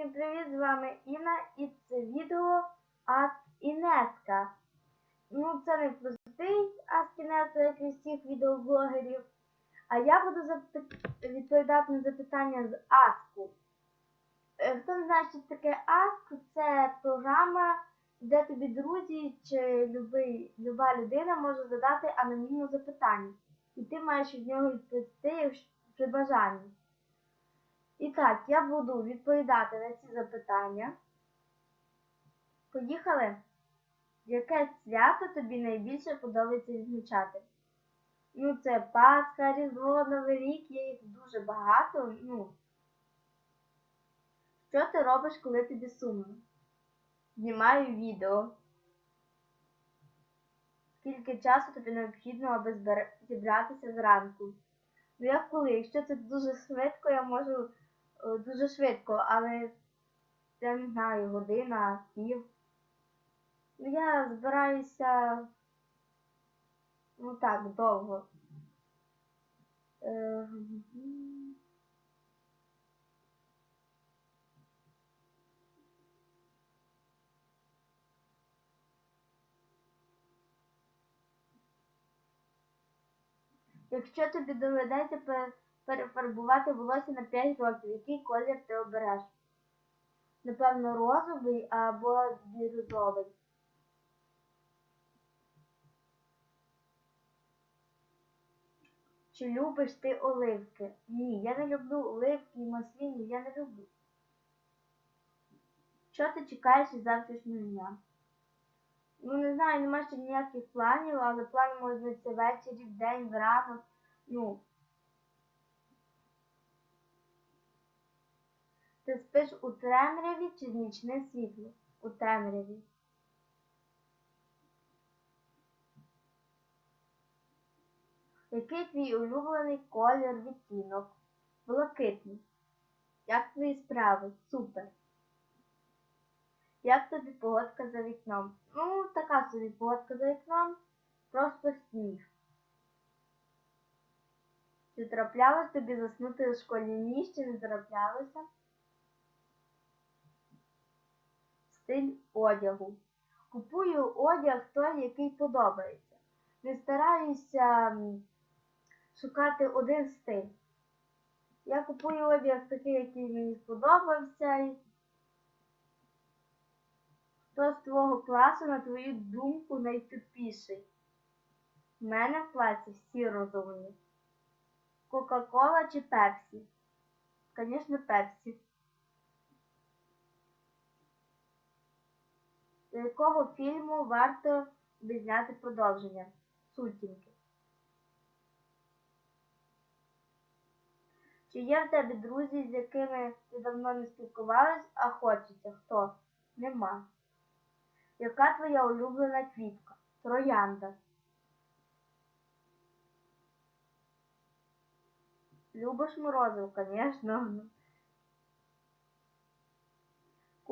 Всім привіт, з вами Інна і це відео Ask Інеска. Ну, це не простий Ask Інеска, як і всіх відеоблогерів. А я буду відповідати на запитання з Аску. Е, Хто не знає, що таке Ask, це програма, де тобі друзі чи любий, люба людина може задати анонімне запитання. І ти маєш від нього відповісти при бажанні. І так, я буду відповідати на ці запитання. Поїхали. Яке свято тобі найбільше подобається відмічати? Ну, це Пасха, Різдво, Новий рік, є їх дуже багато. Ну. Що ти робиш, коли тобі сумно? Знімаю відео. Скільки часу тобі необхідно, аби зібратися зранку? Ну, як коли? Якщо це дуже швидко, я можу дуже швидко, але я не знаю, година, пів. Ну, я збираюся ну так, довго. Е, Якщо тобі доведеться перефарбувати волосся на 5 років, який колір ти обереш? Напевно, розовий або бірюзовий. Чи любиш ти оливки? Ні, я не люблю оливки і масліни, я не люблю. Що ти чекаєш із завтрашнього дня? Ну, не знаю, немає ще ніяких планів, але плани можуть бути ввечері, вдень, вранок. Ну. Ти спиш у темряві чи в нічне світло? У темряві. Який твій улюблений колір відтінок? Блакитний. Як твої справи? Супер. Як тобі погодка за вікном? Ну, така собі погодка за вікном. Просто сніг. Чи траплялось тобі заснути у школі? Ні, ще не траплялося. Стиль одягу. Купую одяг той, який подобається. Не стараюся шукати один стиль. Я купую одяг такий, який мені сподобався. Хто з твого класу, на твою думку, найтупіший? У мене в класі всі розумні. Кока-кола чи Пепсі? Звісно, Пепсі. До якого фільму варто відзняти продовження? Сутінки. Чи є в тебе друзі, з якими ти давно не спілкувалась, а хочеться? Хто? Нема. Яка твоя улюблена квітка? Троянда. Любиш морозиво, звісно.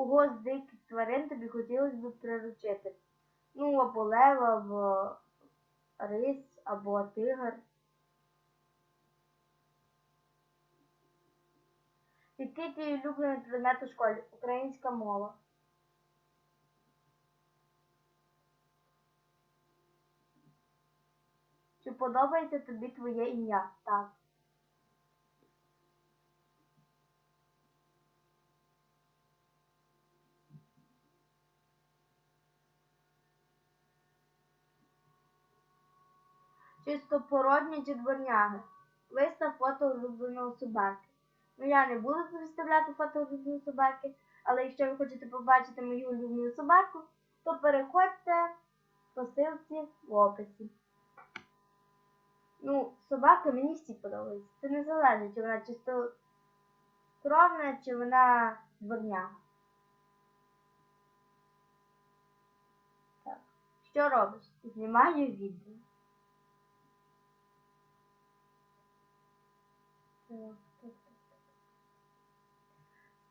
Кого з диких тварин тобі хотілося б приручити? Ну, або лев, або рись, або тигр. Який твій улюблений предмет у школі? Українська мова. Чи подобається тобі твоє ім'я? Так. Чистопородні чи дворняги? Вистав фото улюбленого собаки. Ну я не буду виставляти фото улюбленої собаки, але якщо ви хочете побачити мою улюблену собаку, то переходьте по ссылці в описі. Ну, собаки мені всі подобаються. Це не залежить, чи вона чистокровна, чи вона дворняга. Що робиш? Знімаю відео.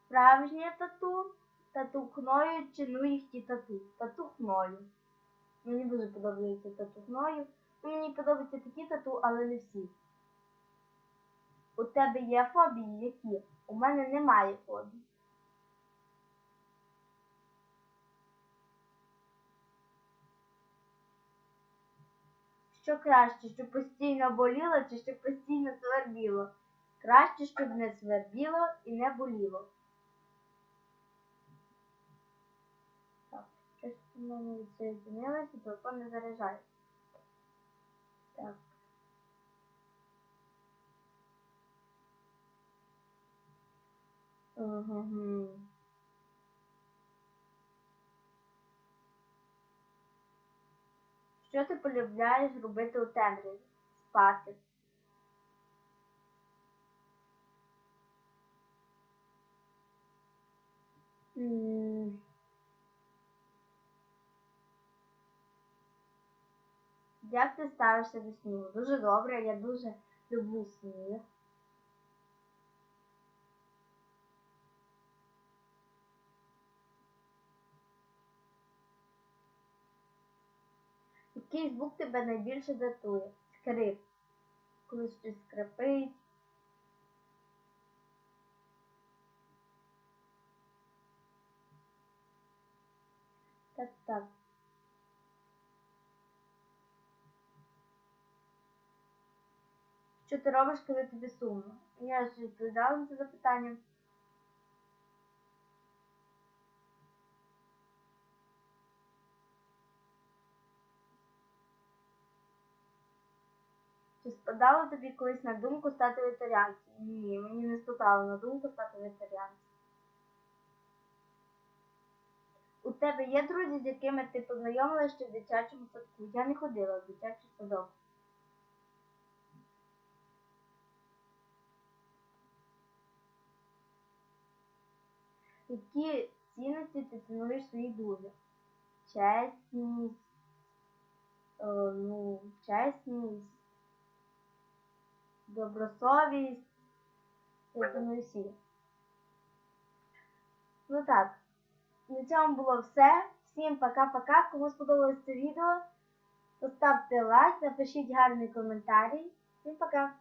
Справжнє тату. Тату кною чи нуївті тату. Тату кною. Мені дуже подобається тату кною. Мені подобаються такі тату, але не всі. У тебе є фобії які? У мене немає фобій. Що краще, щоб постійно боліло чи щоб постійно свербіло? Краще, щоб не свербіло і не боліло. Так, щось у мене відсоєдинилося, телефон не заряджає. Так. Угу. Що ти полюбляєш робити у темряві? Спати. Як ти ставишся до снігу? Дуже добре, я дуже люблю сніг. Який звук тебе найбільше датує? Скрип. Коли щось скрипить. Так, так. Що ти робиш, коли тобі сумно? Я ж відповідала на запитання. Чи спадало тобі колись на думку стати вегетаріанцем? Ні, мені не спадало на думку стати вегетаріанцем. У тебе є друзі, з якими ти познайомилася ще в дитячому садку? Я не ходила в дитячий садок. Які цінності ти цінуєш своїх друзях? Чесність, е, ну, чесність, добросовість, я думаю, всі. Ну так, на цьому було все. Всім пока-пока. Кому сподобалось це відео, поставте лайк, напишіть гарний коментарі. Всім пока!